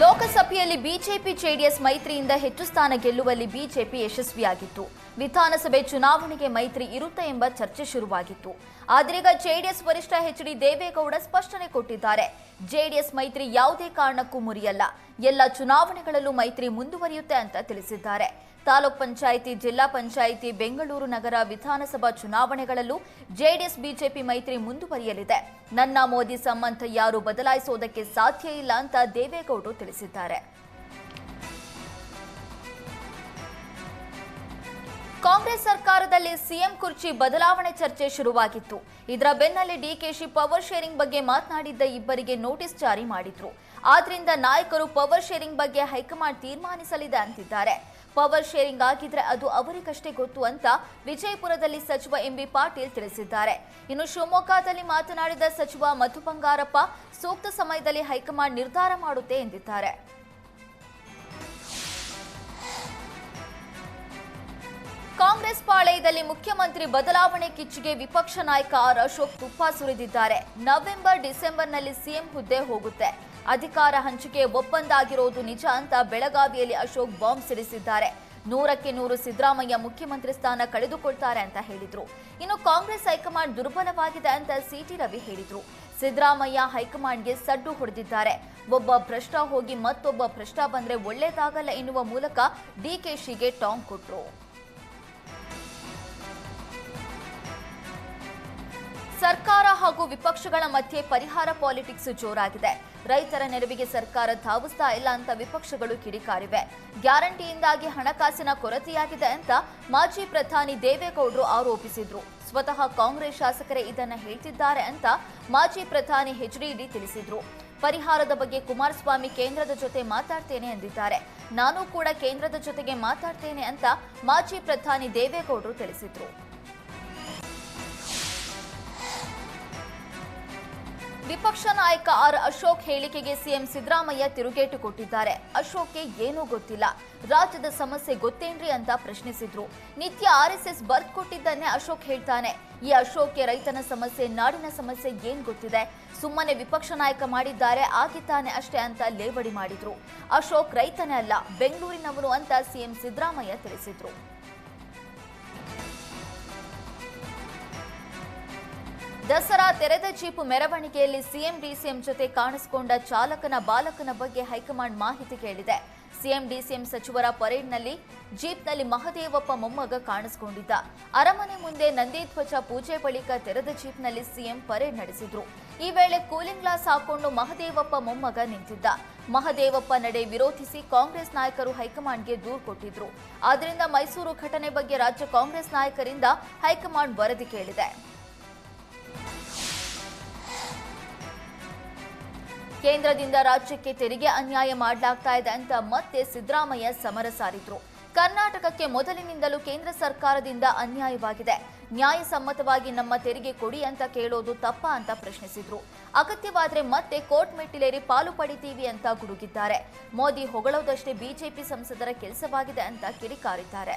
ಲೋಕಸಭೆಯಲ್ಲಿ BJP JDS ಮೈತ್ರಿಯಿಂದ ಹೆಚ್ಚು ಸ್ಥಾನ ಗೆಲ್ಲುವಲ್ಲಿ ಬಿಜೆಪಿ ಯಶಸ್ವಿಯಾಗಿತ್ತು. ವಿಧಾನಸಭೆ ಚುನಾವಣೆಗೆ ಮೈತ್ರಿ ಇರುತ್ತೆ ಎಂಬ ಚರ್ಚೆ ಶುರುವಾಗಿತ್ತು. ಆದ್ರೀಗ ಜೆಡಿಎಸ್ ವರಿಷ್ಠ ಎಚ್ ಡಿ ದೇವೇಗೌಡ ಸ್ಪಷ್ಟನೆ ಕೊಟ್ಟಿದ್ದಾರೆ. ಜೆಡಿಎಸ್ ಮೈತ್ರಿ ಯಾವುದೇ ಕಾರಣಕ್ಕೂ ಮುರಿಯಲ್ಲ. ಎಲ್ಲ ಚುನಾವಣೆಗಳಲ್ಲೂ ಮೈತ್ರಿ ಮುಂದುವರಿಯುತ್ತೆ ಅಂತ ತಿಳಿಸಿದ್ದಾರೆ. ತಾಲೂಕ್ ಪಂಚಾಯಿತಿ, ಜಿಲ್ಲಾ ಪಂಚಾಯಿತಿ, ಬೆಂಗಳೂರು ನಗರ ವಿಧಾನಸಭಾ ಚುನಾವಣೆಗಳಲ್ಲೂ ಜೆಡಿಎಸ್, ಬಿಜೆಪಿ ಮೈತ್ರಿ ಮುಂದುವರಿಯಲಿದೆ. ನನ್ನ ಮೋದಿ ಸಂಬಂಧ ಯಾರು ಬದಲಾಯಿಸುವುದಕ್ಕೆ ಸಾಧ್ಯ ಇಲ್ಲ ಅಂತ ದೇವೇಗೌಡರು ತಿಳಿಸಿದ್ದಾರೆ. ಕಾಂಗ್ರೆಸ್ ಸರ್ಕಾರದಲ್ಲಿ ಸಿಎಂ ಕುರ್ಚಿ ಬದಲಾವಣೆ ಚರ್ಚೆ ಶುರುವಾಗಿತ್ತು. ಇದರ ಬೆನ್ನಲ್ಲೇ ಡಿಕೆಶಿ ಪವರ್ ಶೇರಿಂಗ್ ಬಗ್ಗೆ ಮಾತನಾಡಿದ್ದ ಇಬ್ಬರಿಗೆ ನೋಟಿಸ್ ಜಾರಿ ಮಾಡಿದ್ರು. ಆದ್ರಿಂದ ನಾಯಕರು ಪವರ್ ಶೇರಿಂಗ್ ಬಗ್ಗೆ ಹೈಕಮಾಂಡ್ ತೀರ್ಮಾನಿಸಲಿದೆ ಅಂತಿದ್ದಾರೆ. ಪವರ್ ಶೇರಿಂಗ್ ಆಗಿದ್ರೆ ಅದು ಅವರಿಗಷ್ಟೇ ಗೊತ್ತು ಅಂತ ವಿಜಯಪುರದಲ್ಲಿ ಸಚಿವ ಎಂಬಿ ಪಾಟೀಲ್ ತಿಳಿಸಿದ್ದಾರೆ. ಇನ್ನು ಶಿವಮೊಗ್ಗದಲ್ಲಿ ಮಾತನಾಡಿದ ಸಚಿವ ಮಧು ಬಂಗಾರಪ್ಪ, ಸೂಕ್ತ ಸಮಯದಲ್ಲಿ ಹೈಕಮಾಂಡ್ ನಿರ್ಧಾರ ಮಾಡುತ್ತೆ ಎಂದಿದ್ದಾರೆ. ಕಾಂಗ್ರೆಸ್ ಪಾಳೆಯದಲ್ಲಿ ಮುಖ್ಯಮಂತ್ರಿ ಬದಲಾವಣೆ ಕಿಚ್ಚಿಗೆ ವಿಪಕ್ಷ ನಾಯಕ ಆರ್ ಅಶೋಕ್ ತುಪ್ಪ ಸುರಿದಿದ್ದಾರೆ. ನವೆಂಬರ್ ಡಿಸೆಂಬರ್ನಲ್ಲಿ ಸಿಎಂ ಹುದ್ದೆ ಹೋಗುತ್ತೆ. ಅಧಿಕಾರ ಹಂಚಿಕೆ ಒಪ್ಪಂದ ಆಗಿರೋದು ನಿಜ ಅಂತ ಬೆಳಗಾವಿಯಲ್ಲಿ ಅಶೋಕ್ ಬಾಂಬ್ ಸಿಡಿಸಿದ್ದಾರೆ. ನೂರಕ್ಕೆ ನೂರು ಸಿದ್ದರಾಮಯ್ಯ ಮುಖ್ಯಮಂತ್ರಿ ಸ್ಥಾನ ಕಳೆದುಕೊಳ್ತಾರೆ ಅಂತ ಹೇಳಿದ್ರು. ಇನ್ನು ಕಾಂಗ್ರೆಸ್ ಹೈಕಮಾಂಡ್ ದುರ್ಬಲವಾಗಿದೆ ಅಂತ ಸಿಟಿ ರವಿ ಹೇಳಿದ್ರು. ಸಿದ್ದರಾಮಯ್ಯ ಹೈಕಮಾಂಡ್ಗೆ ಸಡ್ಡು ಹೊಡೆದಿದ್ದಾರೆ. ಒಬ್ಬ ಭ್ರಷ್ಟ ಹೋಗಿ ಮತ್ತೊಬ್ಬ ಭ್ರಷ್ಟ ಬಂದ್ರೆ ಒಳ್ಳೇದಾಗಲ್ಲ ಎನ್ನುವ ಮೂಲಕ ಡಿಕೆಶಿಗೆ ಟಾಂಗ್ ಕೊಟ್ರು. ಸರ್ಕಾರ ಹಾಗೂ ವಿಪಕ್ಷಗಳ ಮಧ್ಯೆ ಪರಿಹಾರ ಪಾಲಿಟಿಕ್ಸ್ ಜೋರಾಗಿದೆ. ರೈತರ ನೆರವಿಗೆ ಸರ್ಕಾರ ಧಾವಿಸ್ತಾ ಇಲ್ಲ ಅಂತ ವಿಪಕ್ಷಗಳು ಕಿಡಿಕಾರಿವೆ. ಗ್ಯಾರಂಟಿಯಿಂದಾಗಿ ಹಣಕಾಸಿನ ಕೊರತೆಯಾಗಿದೆ ಅಂತ ಮಾಜಿ ಪ್ರಧಾನಿ ದೇವೇಗೌಡರು ಆರೋಪಿಸಿದ್ರು. ಸ್ವತಃ ಕಾಂಗ್ರೆಸ್ ಶಾಸಕರೇ ಇದನ್ನ ಹೇಳ್ತಿದ್ದಾರೆ ಅಂತ ಮಾಜಿ ಪ್ರಧಾನಿ ಎಚ್ಡಿಡಿ ತಿಳಿಸಿದ್ರು. ಪರಿಹಾರದ ಬಗ್ಗೆ ಕುಮಾರಸ್ವಾಮಿ ಕೇಂದ್ರದ ಜೊತೆ ಮಾತಾಡ್ತೇನೆ ಎಂದಿದ್ದಾರೆ ನಾನು ಕೂಡ ಕೇಂದ್ರದ ಜೊತೆಗೆ ಮಾತಾಡ್ತೇನೆ ಅಂತ ಮಾಜಿ ಪ್ರಧಾನಿ ದೇವೇಗೌಡರು ತಿಳಿಸಿದ್ರು. ವಿಪಕ್ಷ ನಾಯಕ ಆರ್ ಅಶೋಕ್ ಹೇಳಿಕೆಗೆ ಸಿಎಂ ಸಿದ್ದರಾಮಯ್ಯ ತಿರುಗೇಟು ಕೊಟ್ಟಿದ್ದಾರೆ. ಅಶೋಕ್ಗೆ ಏನೂ ಗೊತ್ತಿಲ್ಲ. ರಾಜ್ಯದ ಸಮಸ್ಯೆ ಗೊತ್ತೇನ್ರಿ ಅಂತ ಪ್ರಶ್ನಿಸಿದ್ರು. ನಿತ್ಯ ಆರ್ಎಸ್ಎಸ್ ಬರ್ತ್ ಕೊಟ್ಟಿದ್ದನ್ನೇ ಅಶೋಕ್ ಹೇಳ್ತಾನೆ. ಈ ಅಶೋಕ್ಗೆ ರೈತನ ಸಮಸ್ಯೆ, ನಾಡಿನ ಸಮಸ್ಯೆ ಏನ್ ಗೊತ್ತಿದೆ? ಸುಮ್ಮನೆ ವಿಪಕ್ಷ ನಾಯಕ ಮಾಡಿದ್ದಾರೆ ಆಗಿದ್ದಾನೆ ಅಷ್ಟೇ ಅಂತ ಲೇವಡಿ ಮಾಡಿದ್ರು. ಅಶೋಕ್ ರೈತನೇ ಅಲ್ಲ ಬೆಂಗಳೂರಿನವರು ಅಂತ ಸಿಎಂ ಸಿದ್ದರಾಮಯ್ಯ ತಿಳಿಸಿದ್ರು. ದಸರಾ ತೆರೆದ ಜೀಪ್ ಮೆರವಣಿಗೆಯಲ್ಲಿ ಸಿಎಂ ಡಿಸಿಎಂ ಜೊತೆ ಕಾಣಿಸಿಕೊಂಡ ಚಾಲಕನ ಬಾಲಕನ ಬಗ್ಗೆ ಹೈಕಮಾಂಡ್ ಮಾಹಿತಿ ಕೇಳಿದೆ. ಸಿಎಂ ಡಿಸಿಎಂ ಸಚಿವರ ಪರೇಡ್ನಲ್ಲಿ ಜೀಪ್ನಲ್ಲಿ ಮಹದೇವಪ್ಪ ಮೊಮ್ಮಗ ಕಾಣಿಸಿಕೊಂಡಿದ್ದ. ಅರಮನೆ ಮುಂದೆ ನಂದಿಧ್ವಜ ಪೂಜೆ ಬಳಿಕ ತೆರೆದ ಜೀಪ್ನಲ್ಲಿ ಸಿಎಂ ಪರೇಡ್ ನಡೆಸಿದ್ರು. ಈ ವೇಳೆ ಕೂಲಿಂಗ್ ಗ್ಲಾಸ್ ಹಾಕೊಂಡು ಮಹದೇವಪ್ಪ ಮೊಮ್ಮಗ ನಿಂತಿದ್ದ. ಮಹದೇವಪ್ಪ ನಡೆ ವಿರೋಧಿಸಿ ಕಾಂಗ್ರೆಸ್ ನಾಯಕರು ಹೈಕಮಾಂಡ್ಗೆ ದೂರು ಕೊಟ್ಟಿದ್ರು. ಆದ್ದರಿಂದ ಮೈಸೂರು ಘಟನೆ ಬಗ್ಗೆ ರಾಜ್ಯ ಕಾಂಗ್ರೆಸ್ ನಾಯಕರಿಂದ ಹೈಕಮಾಂಡ್ ವರದಿ ಕೇಳಿದೆ. ಕೇಂದ್ರದಿಂದ ರಾಜ್ಯಕ್ಕೆ ತೆರಿಗೆ ಅನ್ಯಾಯ ಮಾಡಲಾಗ್ತಾ ಇದೆ ಅಂತ ಮತ್ತೆ ಸಿದ್ದರಾಮಯ್ಯ ಸಮರ ಸಾರಿದ್ರು. ಕರ್ನಾಟಕಕ್ಕೆ ಮೊದಲಿನಿಂದಲೂ ಕೇಂದ್ರ ಸರ್ಕಾರದಿಂದ ಅನ್ಯಾಯವಾಗಿದೆ. ನ್ಯಾಯಸಮ್ಮತವಾಗಿ ನಮ್ಮ ತೆರಿಗೆ ಕೊಡಿ ಅಂತ ಕೇಳೋದು ತಪ್ಪ ಅಂತ ಪ್ರಶ್ನಿಸಿದ್ರು. ಅಗತ್ಯವಾದ್ರೆ ಮತ್ತೆ ಕೋರ್ಟ್ ಮೆಟ್ಟಿಲೇರಿ ಪಾಲು ಪಡಿತೀವಿ ಅಂತ ಗುಡುಗಿದ್ದಾರೆ. ಮೋದಿ ಹೊಗಳೋದಷ್ಟೇ ಬಿಜೆಪಿ ಸಂಸದರ ಕೆಲಸವಾಗಿದೆ ಅಂತ ಕಿಡಿಕಾರಿದ್ದಾರೆ.